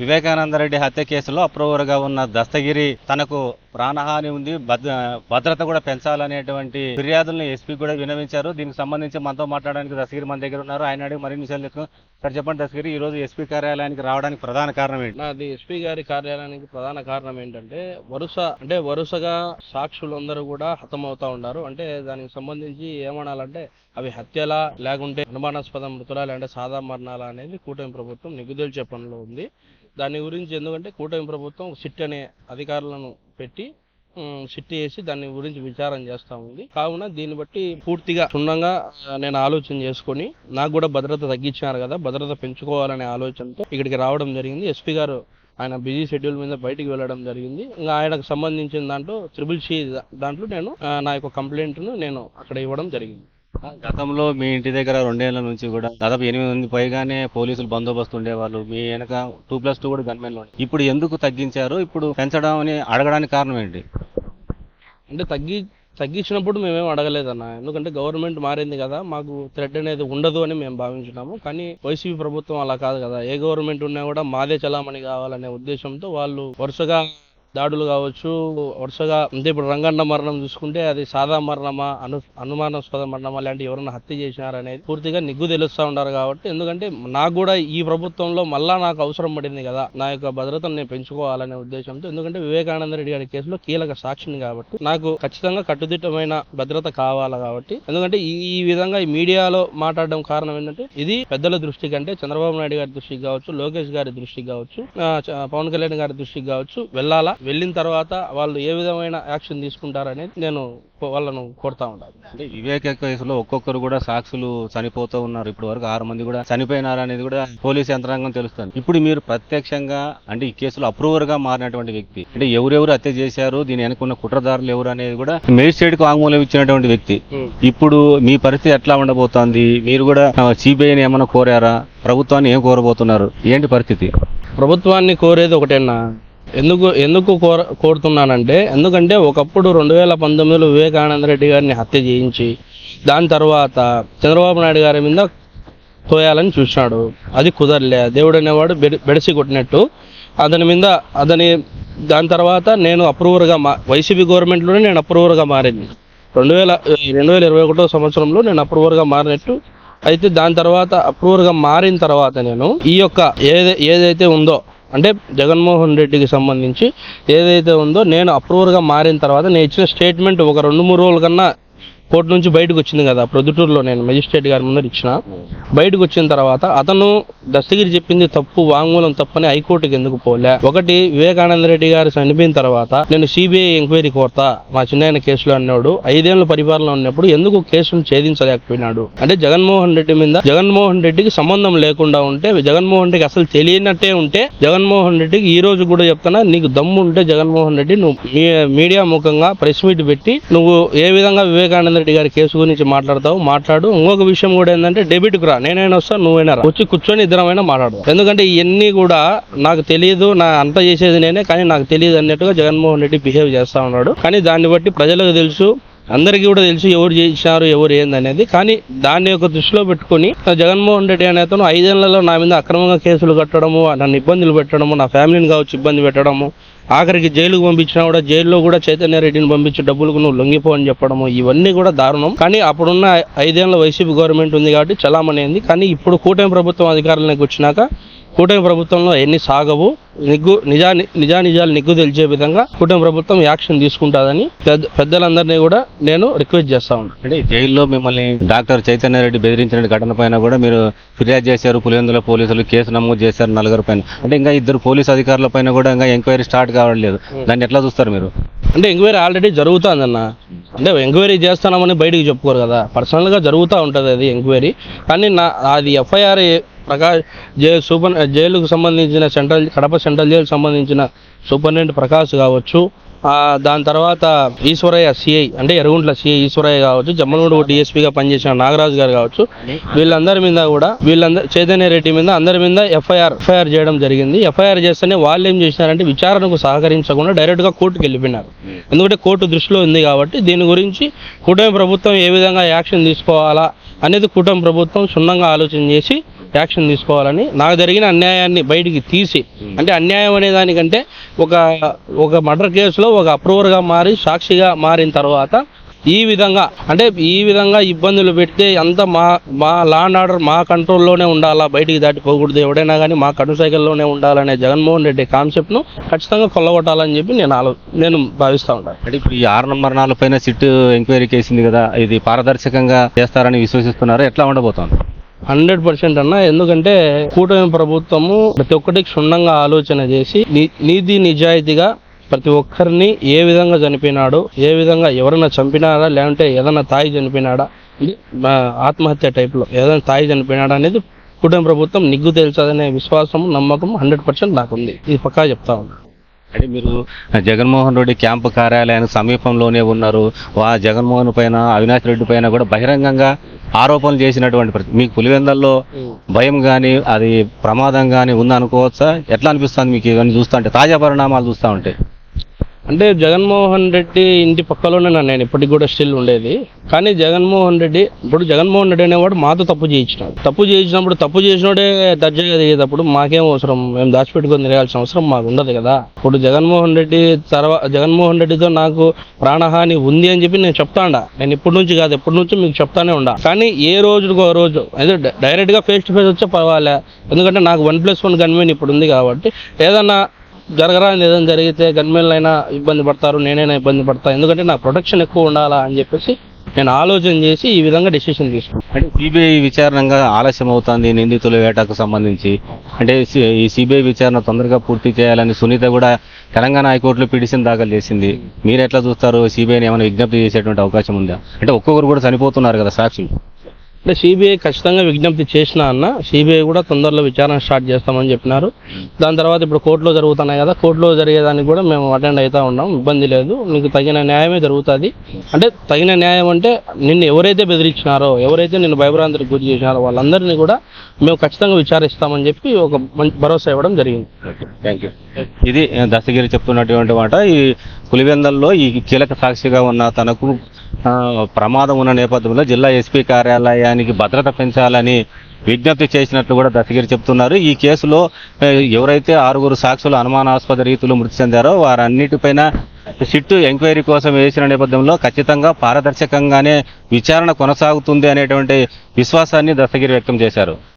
వివేకానంద రెడ్డి హత్య కేసులో అప్రూవర్గా ఉన్న దస్తగిరి తనకు ప్రాణహాని ఉంది భద్ర భద్రత కూడా పెంచాలనేటువంటి ఫిర్యాదులను ఎస్పీ కూడా వినవించారు. దీనికి సంబంధించి మనతో మాట్లాడడానికి దశగిరి మన దగ్గర ఉన్నారు. ఆయన అడిగి మరిన్ని విషయాలు సార్ చెప్పండి దశగిరి ఈ రోజు ఎస్పీ కార్యాలయానికి రావడానికి ప్రధాన కారణం ఏంటి? నాది ఎస్పీ గారి కార్యాలయానికి ప్రధాన కారణం ఏంటంటే వరుస అంటే వరుసగా సాక్షులందరూ కూడా హతమవుతా ఉన్నారు. అంటే దానికి సంబంధించి ఏమనాలంటే అవి హత్యలా లేకుంటే అనుమానాస్పద మృతులా లేదంటే సాదా మరణాలా అనేది కూటమి ప్రభుత్వం నిగుదల చెప్పడంలో ఉంది. దాని గురించి ఎందుకంటే కూటమి ప్రభుత్వం సిట్ అనే అధికారులను పెట్టి ఉమ్, సిట్ చేసి దాని గురించి విచారం చేస్తా ఉంది. కావున దీన్ని బట్టి పూర్తిగా క్షుణ్ణంగా నేను ఆలోచన చేసుకొని నాకు కూడా భద్రత తగ్గించినారు కదా భద్రత పెంచుకోవాలనే ఆలోచనతో ఇక్కడికి రావడం జరిగింది. ఎస్పీ గారు ఆయన బిజీ షెడ్యూల్ మీద బయటికి వెళ్ళడం జరిగింది. ఇంకా ఆయనకు సంబంధించిన దాంట్లో త్రిబుల్ సి దాంట్లో నేను నా యొక్క కంప్లైంట్ను నేను అక్కడ ఇవ్వడం జరిగింది. గతంలో మీ ఇంటి దగ్గర రెండేళ్ళ నుంచి కూడా దాదాపు ఎనిమిది మంది పైగానే పోలీసులు బందోబస్తు ఉండేవాళ్ళు. మీ వెనక టూ ప్లస్ టూ కూడా గన్మెన్లు ఇప్పుడు ఎందుకు తగ్గించారు? ఇప్పుడు పెంచడం అని అడగడానికి కారణం ఏంటి? అంటే తగ్గి తగ్గించినప్పుడు మేమేం అడగలేదన్న. ఎందుకంటే గవర్నమెంట్ మారింది కదా మాకు థ్రెడ్ అనేది ఉండదు అని మేము భావించినాము. కానీ వైసీపీ ప్రభుత్వం అలా కాదు కదా. ఏ గవర్నమెంట్ ఉన్నా కూడా మాదే చలామణి కావాలనే ఉద్దేశంతో వాళ్ళు వరుసగా దాడులు కావచ్చు వరుసగా అంటే ఇప్పుడు రంగన్న మరణం చూసుకుంటే అది సాదా మరణమా అను అనుమానాస్పద మరణమా లాంటి ఎవరైనా హత్య చేసినారనేది పూర్తిగా నిగ్గు తెలుస్తా ఉన్నారు కాబట్టి ఎందుకంటే నాకు కూడా ఈ ప్రభుత్వంలో మళ్ళా నాకు అవసరం పడింది కదా. నా యొక్క భద్రతను నేను పెంచుకోవాలనే ఉద్దేశంతో ఎందుకంటే వివేకానంద రెడ్డి గారి కేసులో కీలక సాక్షిని కాబట్టి నాకు ఖచ్చితంగా కట్టుదిట్టమైన భద్రత కావాలి కాబట్టి. ఎందుకంటే ఈ విధంగా ఈ మీడియాలో మాట్లాడడం కారణం ఏంటంటే ఇది పెద్దల దృష్టి కంటే చంద్రబాబు నాయుడు గారి దృష్టికి కావచ్చు లోకేష్ గారి దృష్టికి కావచ్చు పవన్ కళ్యాణ్ గారి దృష్టికి కావచ్చు వెళ్ళాలా? వెళ్ళిన తర్వాత వాళ్ళు ఏ విధమైన యాక్షన్ తీసుకుంటారనేది నేను వాళ్ళను కోరుతా ఉంటాను అంటే వివేక కేసులో ఒక్కొక్కరు కూడా సాక్షులు చనిపోతూ ఉన్నారు. ఇప్పుడు వరకు ఆరు మంది కూడా చనిపోయినారు అనేది కూడా పోలీస్ యంత్రాంగం తెలుస్తుంది. ఇప్పుడు మీరు ప్రత్యక్షంగా అంటే ఈ కేసులో అప్రూవర్గా మారినటువంటి వ్యక్తి అంటే ఎవరెవరు హత్య చేశారు దీని వెనుకున్న కుట్రదారులు ఎవరు అనేది కూడా మేజిస్ట్రేట్కు వాంగ్మూలం ఇచ్చినటువంటి వ్యక్తి. ఇప్పుడు మీ పరిస్థితి ఎట్లా ఉండబోతోంది? మీరు కూడా సిబిఐని ఏమైనా కోరారా? ప్రభుత్వాన్ని ఏం కోరబోతున్నారు? ఏంటి పరిస్థితి? ప్రభుత్వాన్ని కోరేది ఒకటేనా? ఎందుకు ఎందుకు కోర కోరుతున్నానంటే ఎందుకంటే ఒకప్పుడు రెండు వేల పంతొమ్మిదిలో వివేకానంద రెడ్డి గారిని హత్య చేయించి దాని తర్వాత చంద్రబాబు నాయుడు గారి మీద తోయాలని చూసినాడు. అది కుదరలే. దేవుడు అనేవాడు బెడి బెడిసి కొట్టినట్టు. అతని మీద అతని దాని తర్వాత నేను అప్రూవర్గా మా వైసీపీ గవర్నమెంట్లోనే నేను అప్రూవర్గా మారింది. రెండు వేల రెండు వేల ఇరవై ఒకటో సంవత్సరంలో నేను అప్రూవర్గా మారినట్టు. అయితే దాని తర్వాత అప్రూవర్గా మారిన తర్వాత నేను ఈ యొక్క ఏది ఏదైతే ఉందో అంటే జగన్మోహన్ రెడ్డికి సంబంధించి ఏదైతే ఉందో నేను అప్రూవర్గా మారిన తర్వాత నేను ఇచ్చిన స్టేట్మెంట్ ఒక రెండు మూడు రోజుల కన్నా కోర్టు నుంచి బయటకు వచ్చింది కదా ప్రొద్దుటూరులో నేను మెజిస్ట్రేట్ గారి ముందర ఇచ్చిన. బయటకు వచ్చిన తర్వాత అతను దస్తగిరి చెప్పింది తప్పు వాంగ్మూలం తప్పని హైకోర్టుకి ఎందుకు పోలే? ఒకటి వివేకానంద రెడ్డి గారు చనిపోయిన తర్వాత నేను సిబిఐ ఎంక్వైరీ కోరతా? మా చిన్న కేసులో అన్నాడు. ఐదేళ్ళ పరిపాలన ఉన్నప్పుడు ఎందుకు కేసును ఛేదించలేకపోయినాడు? అంటే జగన్మోహన్ రెడ్డి మీద జగన్మోహన్ రెడ్డికి సంబంధం లేకుండా ఉంటే జగన్మోహన్ రెడ్డికి అసలు తెలియనట్టే ఉంటే జగన్మోహన్ రెడ్డికి ఈ రోజు కూడా చెప్తున్నా నీకు దమ్ము ఉంటే జగన్మోహన్ రెడ్డి నువ్వు మీడియా ముఖంగా ప్రెస్ మీట్ పెట్టి నువ్వు ఏ విధంగా వివేకానంద రెడ్డి గారి కేసు గురించి మాట్లాడతావు మాట్లాడు. ఇంకొక విషయం కూడా ఏంటంటే డెబిట్కు రా. నేనైనా వస్తా నువ్వైనా రా. వచ్చి కూర్చొని ఇద్దరమైనా మాట్లాడదాం. ఎందుకంటే ఇవన్నీ కూడా నాకు తెలియదు నా అంత చేసేది నేనే కానీ నాకు తెలియదు అన్నట్టుగా జగన్మోహన్ రెడ్డి బిహేవ్ చేస్తా ఉన్నాడు. కానీ దాన్ని బట్టి ప్రజలకు తెలుసు అందరికీ కూడా తెలుసు ఎవరు చేశారు ఎవరు ఏందనేది. కానీ దాన్ని యొక్క దృష్టిలో పెట్టుకొని జగన్మోహన్ రెడ్డి అనే అతను ఐదేళ్ళలో నా మీద అక్రమంగా కేసులు కట్టడము నన్ను ఇబ్బందులు పెట్టడము నా ఫ్యామిలీని కావచ్చు ఇబ్బంది పెట్టడము ఆఖరికి జైలుకు పంపించినా కూడా జైల్లో కూడా చైతన్య రెడ్డిని పంపించి డబ్బులకు నువ్వు లొంగిపో అని చెప్పడము ఇవన్నీ కూడా దారుణం. కానీ అప్పుడున్న ఐదేళ్ళ వైసీపీ గవర్నమెంట్ ఉంది కాబట్టి చలామణి అయింది. కానీ ఇప్పుడు కూటమి ప్రభుత్వం అధికారంలోకి వచ్చినాక కూటమి ప్రభుత్వంలో ఎన్ని సాగవు నిగ్గు నిజా నిజానిజాలు నిగ్గు తెలిసే విధంగా కూటమి ప్రభుత్వం యాక్షన్ తీసుకుంటుందని పెద్ద పెద్దలందరినీ కూడా నేను రిక్వెస్ట్ చేస్తా ఉన్నాను అంటే జైల్లో మిమ్మల్ని డాక్టర్ చైతన్య రెడ్డి బెదిరించిన ఘటన పైన కూడా మీరు ఫిర్యాదు చేశారు పులివెందుల పోలీసులు కేసు నమోదు చేశారు నలుగురు పైన. అంటే ఇంకా ఇద్దరు పోలీస్ అధికారుల పైన కూడా ఇంకా ఎంక్వైరీ స్టార్ట్ కావట్లేదు దాన్ని ఎట్లా చూస్తారు మీరు? అంటే ఎంక్వైరీ ఆల్రెడీ జరుగుతుందన్న. అంటే ఎంక్వైరీ చేస్తున్నామని బయటికి చెప్పుకోరు కదా. పర్సనల్గా జరుగుతూ ఉంటుంది అది ఎంక్వైరీ. కానీ నా అది ఎఫ్ఐఆర్ ప్రకాష్ జై సూపర్ జైలుకు సంబంధించిన సెంట్రల్ కడప సెంట్రల్ జైలుకు సంబంధించిన సూపరింటెండెంట్ ప్రకాష్ కావచ్చు. దాని తర్వాత ఈశ్వరయ్య సిఐ అంటే ఎరుగుంట్ల సిఐ ఈశ్వరయ్య కావచ్చు జమ్మలమూడు డిఎస్పీగా పనిచేసిన నాగరాజు గారు కావచ్చు. వీళ్ళందరి మీద కూడా వీళ్ళందరూ చైతన్య రెడ్డి మీద అందరి మీద ఎఫ్ఐఆర్ ఎఫ్ఐఆర్ చేయడం జరిగింది. ఎఫ్ఐఆర్ చేస్తేనే వాళ్ళు ఏం చేసినారంటే విచారణకు సహకరించకుండా డైరెక్ట్గా కోర్టుకు వెళ్ళిపోయినారు. ఎందుకంటే కోర్టు దృష్టిలో ఉంది కాబట్టి దీని గురించి కూటమి ప్రభుత్వం ఏ విధంగా యాక్షన్ తీసుకోవాలా అనేది కూటమి ప్రభుత్వం క్షుణ్ణంగా ఆలోచన చేసి యాక్షన్ తీసుకోవాలని నాకు జరిగిన అన్యాయాన్ని బయటికి తీసి అంటే అన్యాయం అనే దానికంటే ఒక ఒక మర్డర్ కేసులో ఒక అప్రూవర్గా మారి సాక్షిగా మారిన తర్వాత ఈ విధంగా అంటే ఈ విధంగా ఇబ్బందులు పెడితే అంత మా మా లా అండ్ ఆర్డర్ మా కంట్రోల్లోనే ఉండాలా బయటికి దాటిపోకూడదు ఎవడైనా కానీ మా కను సైకిల్లోనే ఉండాలనే జగన్మోహన్ రెడ్డి కాన్సెప్ట్ను ఖచ్చితంగా కొల్లగొట్టాలని చెప్పి నేను ఆలో నేను భావిస్తూ ఉంటాను అంటే ఇప్పుడు ఈ ఆరు నంబర్ నాలుగు పైన సిట్ ఎంక్వైరీ కేసింది కదా ఇది పారదర్శకంగా చేస్తారని విశ్వసిస్తున్నారు? ఎట్లా ఉండబోతోంది? హండ్రెడ్ పర్సెంట్ అన్న. ఎందుకంటే కూటమి ప్రభుత్వము ప్రతి ఒక్కటి క్షుణ్ణంగా ఆలోచన చేసి నీతి నిజాయితీగా ప్రతి ఒక్కరిని ఏ విధంగా చనిపోయినాడు ఏ విధంగా ఎవరైనా చంపినాడా లేదంటే ఏదైనా తాయి చనిపోయినాడా ఆత్మహత్య టైప్లో ఏదైనా తాయి చనిపోయినాడా అనేది కూటమి ప్రభుత్వం నిగ్గు తేల్చదనే విశ్వాసం నమ్మకం హండ్రెడ్ పర్సెంట్ నాకుంది. ఇది పక్కా చెప్తా ఉన్నా. అంటే మీరు జగన్మోహన్ రెడ్డి క్యాంపు కార్యాలయానికి సమీపంలోనే ఉన్నారు. వా జగన్మోహన్ పైన అవినాష్ రెడ్డి పైన కూడా బహిరంగంగా ఆరోపణలు చేసినటువంటి. మీకు పులివెందల్లో భయం కానీ అది ప్రమాదం కానీ ఉందనుకోవచ్చా? ఎట్లా అనిపిస్తుంది మీకు ఇవన్నీ చూస్తా ఉంటే? తాజా పరిణామాలు చూస్తూ ఉంటే? అంటే జగన్మోహన్ రెడ్డి ఇంటి పక్కలోనే నన్ను నేను ఇప్పటికి కూడా స్టిల్ ఉండేది. కానీ జగన్మోహన్ రెడ్డి ఇప్పుడు జగన్మోహన్ రెడ్డి అనేవాడు మాతో తప్పు చేయించినాడు. తప్పు చేయించినప్పుడు తప్పు చేసినోడే దర్జాగా దిగేటప్పుడు మాకేం అవసరం? మేము దాచిపెట్టుకొని తిరగాల్సిన అవసరం మాకు ఉండదు కదా. ఇప్పుడు జగన్మోహన్ రెడ్డి తర్వాత జగన్మోహన్ రెడ్డితో నాకు ప్రాణహాని ఉంది అని చెప్పి నేను చెప్తాండా. నేను ఇప్పటి నుంచి కాదు ఎప్పటి నుంచి మీకు చెప్తానే ఉండా. కానీ ఏ రోజుకో రోజు అదే డైరెక్ట్గా ఫేస్ టు ఫేస్ వచ్చే పర్వాలే. ఎందుకంటే నాకు వన్ ప్లస్ వన్ కన్వీన్ ఇప్పుడు ఉంది కాబట్టి ఏదన్నా జరగరాని ఏదైనా జరిగితే గన్మెన్లైనా అయినా ఇబ్బంది పడతారు నేనైనా ఇబ్బంది పడతా. ఎందుకంటే నా ప్రొటెక్షన్ ఎక్కువ ఉండాలా అని చెప్పేసి నేను ఆలోచన చేసి ఈ విధంగా డెసిషన్ తీసుకున్నాను అంటే సిబిఐ విచారణగా ఆలస్యం అవుతుంది నిందితుల వేటకు సంబంధించి. అంటే సి- ఈ సిబిఐ విచారణ తొందరగా పూర్తి చేయాలని సునీత కూడా తెలంగాణ హైకోర్టులో పిటిషన్ దాఖలు చేసింది. మీరు ఎట్లా చూస్తారు? సిబిఐని ఏమైనా విజ్ఞప్తి చేసేటువంటి అవకాశం ఉందా? అంటే ఒక్కొక్కరు కూడా చనిపోతున్నారు కదా సాక్షి అంటే సిబిఐ ఖచ్చితంగా విజ్ఞప్తి చేసిన అన్న సిబిఐ కూడా తొందరలో విచారణ స్టార్ట్ చేస్తామని చెప్పినారు. దాని తర్వాత ఇప్పుడు కోర్టులో జరుగుతున్నాయి కదా కోర్టులో జరిగేదానికి కూడా మేము అటెండ్ అవుతా ఉన్నాం ఇబ్బంది లేదు. నీకు తగిన న్యాయమే జరుగుతుంది. అంటే తగిన న్యాయం అంటే నిన్ను ఎవరైతే బెదిరించినారో ఎవరైతే నిన్ను భయభ్రాంతికి గురి చేసినారో వాళ్ళందరినీ కూడా మేము ఖచ్చితంగా విచారిస్తామని చెప్పి ఒక మంచి భరోసా ఇవ్వడం జరిగింది. Thank you. ఇది దశగిరి చెప్తున్నటువంటి మాట. ఈ పులివెందల్లో ఈ కీలక సాక్షిగా ఉన్న తనకు ప్రమాదం ఉన్న నేపథ్యంలో జిల్లా ఎస్పీ కార్యాలయానికి భద్రత పెంచాలని విజ్ఞప్తి చేసినట్లు కూడా దశగిరి చెప్తున్నారు ఈ కేసులో ఎవరైతే ఆరుగురు సాక్షులు అనుమానాస్పద రీతిలో మృతి చెందారో వారన్నిటిపైన సిట్టు ఎంక్వైరీ కోసం వేసిన నేపథ్యంలో ఖచ్చితంగా పారదర్శకంగానే విచారణ కొనసాగుతుంది అనేటువంటి విశ్వాసాన్ని దస్తగిరి వ్యక్తం చేశారు.